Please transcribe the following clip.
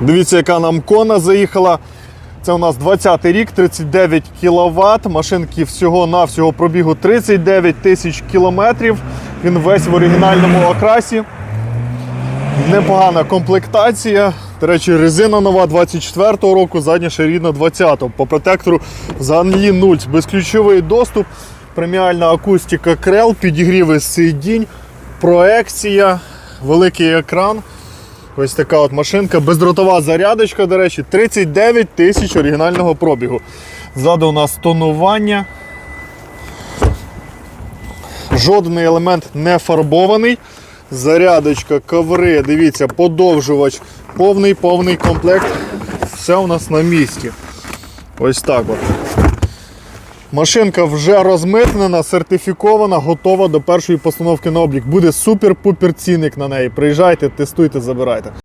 Дивіться, яка нам кона заїхала. Це у нас 20 рік, 39 кВт. Машинки всього-навсього пробігу 39 тисяч кілометрів. Він весь в оригінальному окрасі. Непогана комплектація. До речі, резина нова 24-го року, задня ще рідна 20-го. По протектору взагалі нуль. Безключовий доступ, преміальна акустика крел, підігріви сидінь, проекція, великий екран. Ось така от машинка, бездротова зарядочка, до речі, 39 тисяч оригінального пробігу. Ззаду у нас тонування. Жодний елемент не фарбований. Зарядочка, коври, дивіться, подовжувач, повний повний комплект. Все у нас на місці. Ось так от. Машинка вже розмитнена, сертифікована, готова до першої постановки на облік. Буде супер-пупер цінник на неї. Приїжджайте, тестуйте, забирайте.